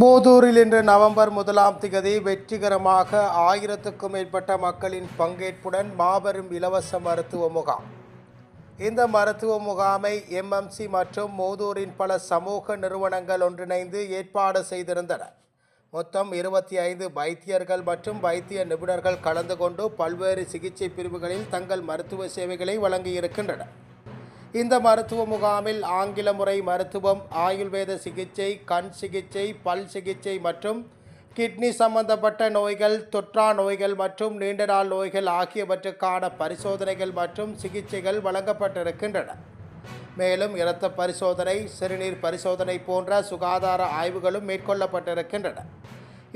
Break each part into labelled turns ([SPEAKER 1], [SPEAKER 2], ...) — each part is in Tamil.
[SPEAKER 1] மூதூரில் இன்று நவம்பர் முதலாம் திகதி வெற்றிகரமாக ஆயிரத்துக்கும் மேற்பட்ட மக்களின் பங்கேற்புடன் மாபெரும் இலவச மருத்துவ முகாம். இந்த மருத்துவ முகாமை எம்எம்சி மற்றும் மூதூரின் பல சமூக நிறுவனங்கள் ஒன்றிணைந்து ஏற்பாடு செய்திருந்தன. மொத்தம் இருபத்தி ஐந்து வைத்தியர்கள் மற்றும் வைத்திய நிபுணர்கள் கலந்து கொண்டு பல்வேறு சிகிச்சை பிரிவுகளில் தங்கள் மருத்துவ சேவைகளை வழங்கியிருக்கின்றனர். இந்த மருத்துவ முகாமில் ஆங்கில முறை மருத்துவம் ஆயுர்வேத சிகிச்சை கண் சிகிச்சை பல் சிகிச்சை மற்றும் கிட்னி சம்பந்தப்பட்ட நோய்கள் தொற்றா நோய்கள் மற்றும் நீண்ட நாள் நோய்கள் ஆகியவற்றுக்கான பரிசோதனைகள் மற்றும் சிகிச்சைகள் வழங்கப்பட்டிருக்கின்றன. மேலும் இரத்த பரிசோதனை சிறுநீர் பரிசோதனை போன்ற சுகாதார ஆய்வுகளும் மேற்கொள்ளப்பட்டிருக்கின்றன.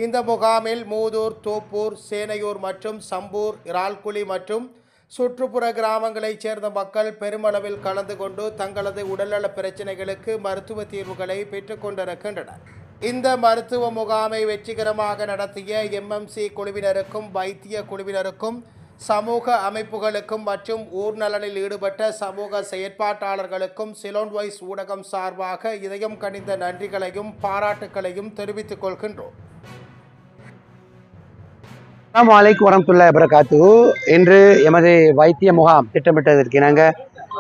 [SPEAKER 1] இந்த முகாமில் மூதூர் தோப்பூர் சேனையூர் மற்றும் சம்பூர் இறால்குழி மற்றும் சுற்றுப்புற கிராமங்களைச் சேர்ந்த மக்கள் பெருமளவில் கலந்து கொண்டு தங்களது உடல்நல பிரச்சினைகளுக்கு மருத்துவ தீர்வுகளை பெற்றுக்கொண்டிருக்கின்றனர் இந்த மருத்துவ முகாமை வெற்றிகரமாக நடத்திய எம்எம்சி குழுவினருக்கும் வைத்திய குழுவினருக்கும் சமூக அமைப்புகளுக்கும் மற்றும் ஊர் நலனில் ஈடுபட்ட சமூக செயற்பாட்டாளர்களுக்கும் சிலோன் வைஸ் ஊடகம் சார்பாக இதயம் கணிந்த நன்றிகளையும் பாராட்டுக்களையும் தெரிவித்துக் கொள்கின்றோம்.
[SPEAKER 2] அஸ்ஸலாமு வலைக்கு வரமத்துல்லாஹி வரகாத்து இன்று எமது வைத்திய முகாம் திட்டமிட்டதற்கு இணங்க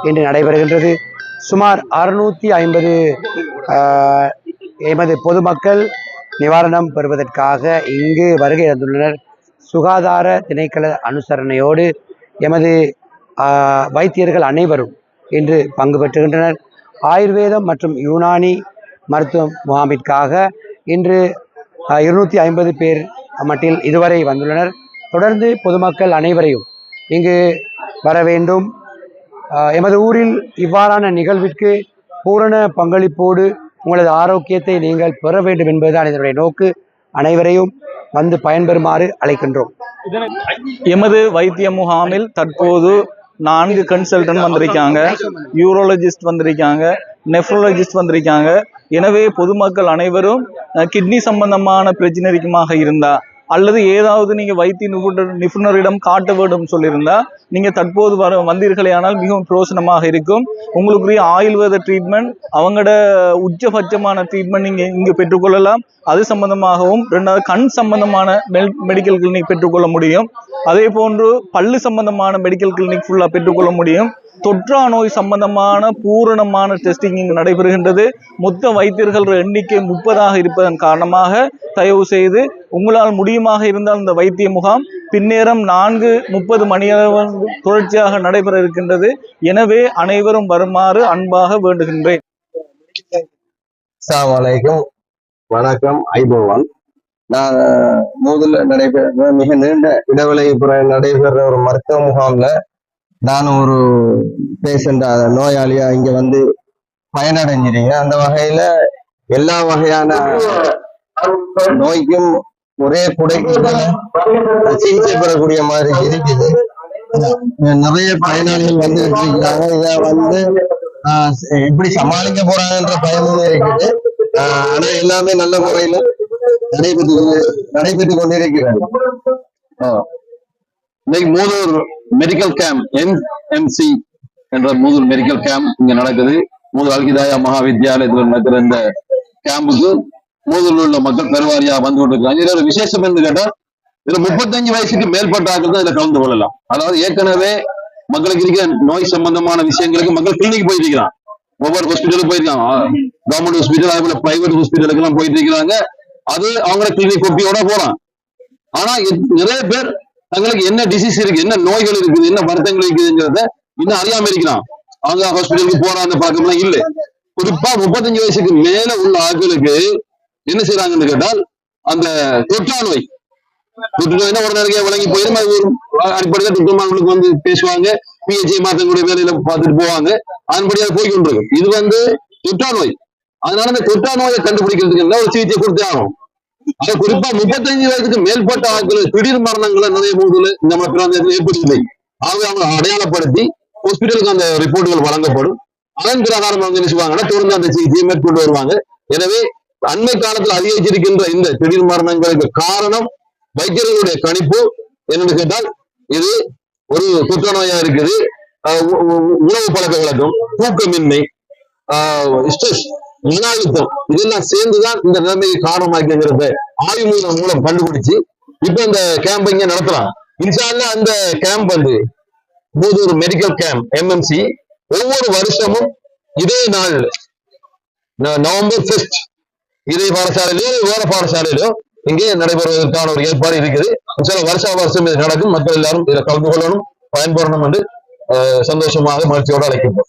[SPEAKER 2] இன்று நடைபெறுகின்றது. சுமார் அறுநூற்றி ஐம்பது எமது பொதுமக்கள் நிவாரணம் பெறுவதற்காக இங்கு வருகை தந்துள்ளனர். சுகாதார திணைக்கள அனுசரணையோடு எமது வைத்தியர்கள் அனைவரும் இன்று பங்கு பெற்றுகின்றனர். ஆயுர்வேதம் மற்றும் யூனானி மருத்துவ முகாமிற்காக இன்று இருநூற்றி ஐம்பது பேர் மட்டில் இதுவரை வந்துள்ளனர். தொடர்ந்து பொதுமக்கள் அனைவரையும் இங்கு வர வேண்டும். ஆஹ் எமது ஊரில் இவ்வாறான நிகழ்விற்கு பூரண பங்களிப்போடு உங்களது ஆரோக்கியத்தை நீங்கள் பெற வேண்டும் என்பதுதான் இதனுடைய நோக்கு. அனைவரையும் வந்து பயன்பெறுமாறு அழைக்கின்றோம்.
[SPEAKER 3] எமது வைத்திய முகாமில் தற்போது நான்கு கன்சல்டன்ட் வந்திருக்காங்க. யூரோலஜிஸ்ட் வந்திருக்காங்க. நெஃப்ரோலஜிஸ்ட் வந்திருக்காங்க. எனவே பொதுமக்கள் அனைவரும் கிட்னி சம்பந்தமான பிரச்சனை இருக்குமாக இருந்தா அல்லது ஏதாவது நீங்க வைத்திய நிபுணர் நிபுணரிடம் காட்ட வேண்டும் சொல்லியிருந்தா நீங்க தற்போது வர வந்தீர்களே ஆனால் மிகவும் பிரோசனமாக இருக்கும். உங்களுக்குரிய ஆயுர்வேத ட்ரீட்மெண்ட் அவங்களோட உச்சபட்சமான ட்ரீட்மெண்ட் நீங்க இங்கு பெற்றுக்கொள்ளலாம். அது சம்பந்தமாகவும் ரெண்டாவது கண் சம்பந்தமான மெடிக்கல் கிளினிக் பெற்றுக்கொள்ள முடியும். அதே போன்று பல்லு சம்பந்தமான மெடிக்கல் கிளினிக் ஃபுல்லாக பெற்றுக்கொள்ள முடியும். தொற்றா நோய் சம்பந்தமான பூரணமான டெஸ்டிங் இங்கு நடைபெறுகின்றது. மொத்த வைத்தியர்கள் எண்ணிக்கை முப்பதாக இருப்பதன் காரணமாக தயவு செய்து உங்களால் முடியுமாக இருந்தால் இந்த வைத்திய முகாம் பின்னேரம் நான்கு முப்பது மணியளவு தொடர்ச்சியாக நடைபெற இருக்கின்றது. எனவே அனைவரும் வருமாறு அன்பாக வேண்டுகின்றேன்.
[SPEAKER 4] வணக்கம். ஐபோவன். நான் முதல்ல நடைபெற மிக நீண்ட இடைவெளிக்கு பிறகு நடைபெற ஒரு மருத்துவ முகாம்ல நான் ஒரு பேஷண்ட் நோயாளியா இங்க வந்து பயனடைஞ்சிருங்க அந்த வகையில எல்லா வகையான நோய்க்கும் ஒரே குடைக்கு சிகிச்சை பெறக்கூடிய மாதிரி இருக்குது. நிறைய பயனாளிகள் வந்து இருக்கிறாங்க இதை வந்து ஆஹ் எப்படி சமாளிக்க போறாங்கன்ற பயமும் இருக்குது. ஆஹ் ஆனா எல்லாமே நல்ல முறையில நடைபெற்று நடைபெற்று கொண்டிருக்கிறாங்க ஆஹ்
[SPEAKER 5] இன்னைக்கு மூதூர் மெடிக்கல் கேம்ப் என்எம்சி என்ற மூதூர் மெடிக்கல் கேம்ப் இங்க நடக்குது. மூதூர் அல்கிதாயா மகாவித்யாலயத்தில் நடக்கிற இந்த கேம்புக்கு மூதூரில் உள்ள மக்கள் பெருவாரியா வந்து கொண்டிருக்காங்க இதுல ஒரு விசேஷம் என்று கேட்டா இதுல முப்பத்தஞ்சு வயசுக்கு மேற்பட்ட ஆக்கள் தான் இதுல கலந்து கொள்ளலாம். அதாவது ஏற்கனவே மக்களுக்கு இருக்க நோய் சம்பந்தமான விஷயங்களுக்கு மக்கள் கிளினிக் போயிட்டு இருக்கிறான் ஒவ்வொரு ஹாஸ்பிட்டலுக்கு போயிருக்காங்க. கவர்மெண்ட் ஹாஸ்பிட்டல் அதே போல பிரைவேட் ஹாஸ்பிட்டலுக்கு எல்லாம் போயிட்டு இருக்கிறாங்க. அது அவங்கள கிளினிக் கொப்பியோட போறான் ஆனா நிறைய பேர் தங்களுக்கு என்ன டிசீஸ் இருக்கு என்ன நோய்கள் இருக்குது என்ன வருத்தங்கள் இருக்குதுங்கிறத இன்னும் அறியாம இருக்கலாம் அவங்க ஹாஸ்பிட்டலுக்கு போற அந்த பழக்கம் எல்லாம் இல்ல. குறிப்பா முப்பத்தஞ்சு வயசுக்கு மேல உள்ள ஆட்களுக்கு என்ன செய்யறாங்கன்னு கேட்டால் அந்த தொற்றா நோய். தொற்று நோய்னா ஒரு நிறைய விளங்கி போயிடும் அது ஒரு அடிப்படையில் தொற்றுமானவர்களுக்கு வந்து பேசுவாங்க. பிஹெச்ஐ மாற்றக்கூடிய வேலையில பார்த்துட்டு போவாங்க. அதன்படியாக போய் கொண்டிருக்கும். இது வந்து தொற்றா நோய். அதனால இந்த தொற்றா நோயை கண்டுபிடிக்கிறதுக்கு என்ன ஒரு சிகிச்சை கொடுத்தே ஆகும் குறிப்பா முப்பத்தஞ்சு வயதுக்கு மேற்பட்ட ஆட்கள் திடீர் மரணங்களை நிறைய போதுல நம்ம பிராந்தியத்தில் ஏற்படுத்தில்லை ஆகவே அவங்க அடையாளப்படுத்தி ஹாஸ்பிட்டலுக்கு அந்த ரிப்போர்ட்டுகள் வழங்கப்படும். அதன் பிரகாரம் அவங்க என்ன செய்வாங்கன்னா தொடர்ந்து அந்த சிகிச்சையை மேற்கொண்டு வருவாங்க. எனவே அண்மை காலத்தில் அதிகரிச்சிருக்கின்ற இந்த திடீர் மரணங்களுக்கு காரணம் வைத்தியர்களுடைய கணிப்பு. என்னன்னு கேட்டால் இது ஒரு தொற்று நோயா இருக்குது உணவு பழக்க வழக்கம் தூக்கமின்மை ஸ்ட்ரெஸ் மன இதெல்லாம் சேர்ந்துதான் இந்த நிலைமைக்கு காரணமாக்குங்கிறத ஆய்வு மூலம் மூலம் கண்டுபிடிச்சு இப்ப இந்த கேம்ப் இங்க நடத்துறான் இன்ஷால்ல அந்த கேம்ப் வந்து மூதூர் மெடிக்கல் கேம்ப் எம்எம்சி ஒவ்வொரு வருஷமும் இதே நாள் ந- நவம்பர் ஃபர்ஸ்ட் இதே பாடசாலையிலோ வேற பாடசாலையிலோ இங்கே நடைபெறுவதற்கான ஒரு ஏற்பாடு இருக்குது. சில வருஷா வருஷம் இது நடக்கும். மக்கள் எல்லாரும் இதில் கலந்து கொள்ளணும் பயன்பெறணும் என்று சந்தோஷமாக மகிழ்ச்சியோடு அழைக்கின்றோம்.